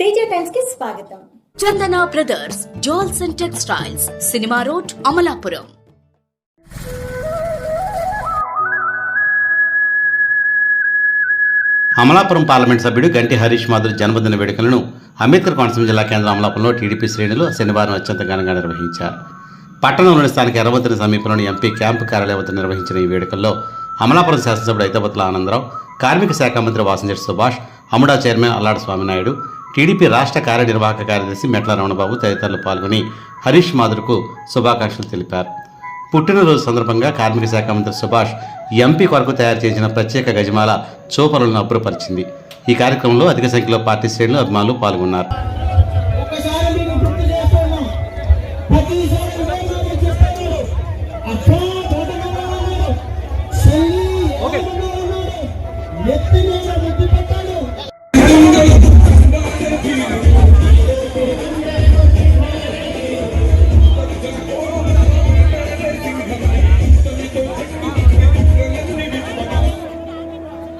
తేజ టైమ్స్కి స్వాగతం. Chandana brothers jewels and textiles cinema road Amalapuram. Amalapuram parliament సభ్యుడు గంటి హరీష్ మాధురి జన్మదిన వేడుకలను అంబేద్కర్ కోనసీమ జిల్లా కేంద్రం అమలాపురంలో టీడీపీ శ్రేణులు శనివారం అత్యంత ఘనంగా నిర్వహించారు. పట్టణంలోని స్థానిక ఎర్రవతిని సమీపంలోని ఎంపీ క్యాంపు కార్యాలయం వద్ద నిర్వహించిన ఈ వేడుకల్లో అమలాపురం శాసనసభ్యుడు ఐతబత్తుల ఆనందరావు కార్మిక శాఖ మంత్రి వాసంజెట్ సుభాష్ అముడా చైర్మన్ అల్లాడు స్వామినాయుడు టీడీపీ రాష్ట్ర కార్యనిర్వాహక కార్యదర్శి మెట్ల రమణబాబు తదితరులు పాల్గొని హరీష్ మాధుర్కు శుభాకాంక్షలు తెలిపారు. పుట్టినరోజు సందర్భంగా కార్మిక శాఖ మంత్రి సుభాష్ ఎంపీ కొరకు తయారు చేసిన ప్రత్యేక గజమాల చూపరులను అబ్బురపరిచింది. ఈ కార్యక్రమంలో అధిక సంఖ్యలో పార్టీ శ్రేణులు అభిమానులు పాల్గొన్నారు.